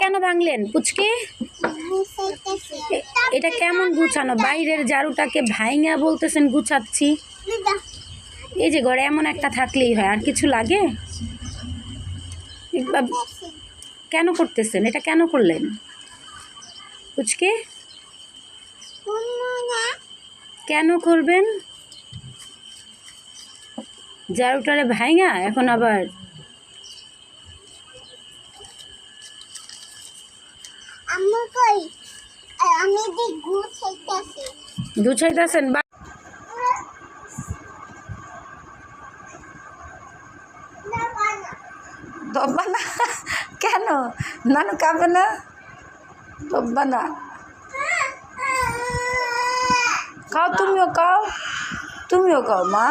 কেন ভাঙলেন? পুচকে? এটা কেমন গুছানো? বাইরের ঝাড়ুটাকে ভাইঙা বলতেছেন, গুছাচ্ছি। এই যে ঘরে এমন একটা থাকলেই হয়, আর কিছু লাগে? কেন করতেছেন? এটা কেন করলেন? পুচকে? কেন করবেন? ঝাড়ুটারে ভাইঙা? এখন আবার আম্মু কই? আমি দি দব্বা না কেন? নানু খাবে না? দব্বা না খাও তুমিও খাও তুমিও খাও মা?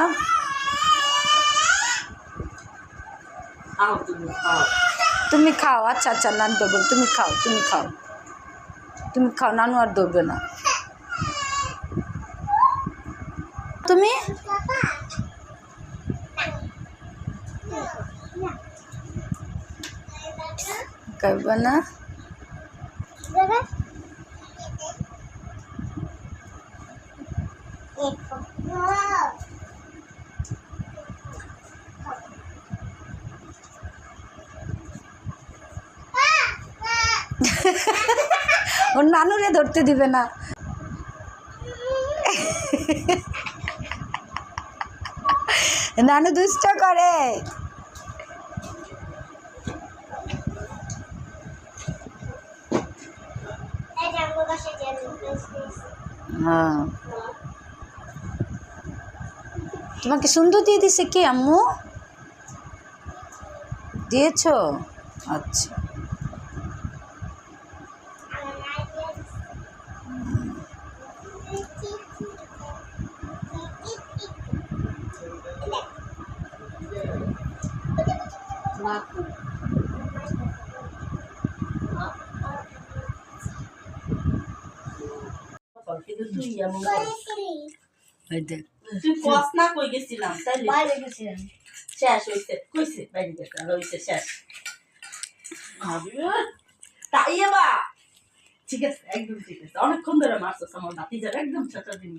তুমি খাও। আচ্ছা আচ্ছা নানু। তুমি খাও তুমি খাও। তুমি খাও নানু আর দেবে না। তুমি? খাইবে না? বাবা ওর নানুরে ধরতে দিবে না। নানু দুষ্ট করে। হ্যাঁ। তোমাকে সুন্দর দিয়ে দিছে কি আম্মু? দিয়েছ? আচ্ছা। তুই এমন ওই দেখ তুই কস না কই গেছিলাম তাইলে বাইরে গেছিলাম। শেষ হইছে কইছে বাইরে গেছে আর হইছে শেষ। তাই বা ঠিক আছে একদম ঠিক আছে। অনেকক্ষণ ধরে মারছস আমার ভাতিজার একদম ছোট দিন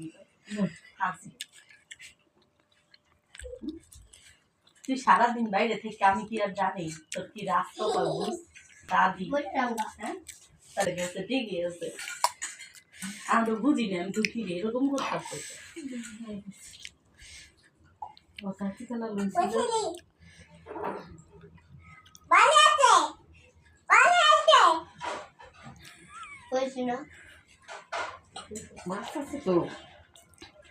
হাসি। তুই সারাদিন বাইরে থেকে আমি কি আর জানি? তোর কি রাস্তা পাবো দাদি হ্যাঁ? তাহলে গেছে ঠিকই আছে। আমি তো বুঝি না আমি রে এরকম করতে ও কাকি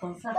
পাঙ্গাস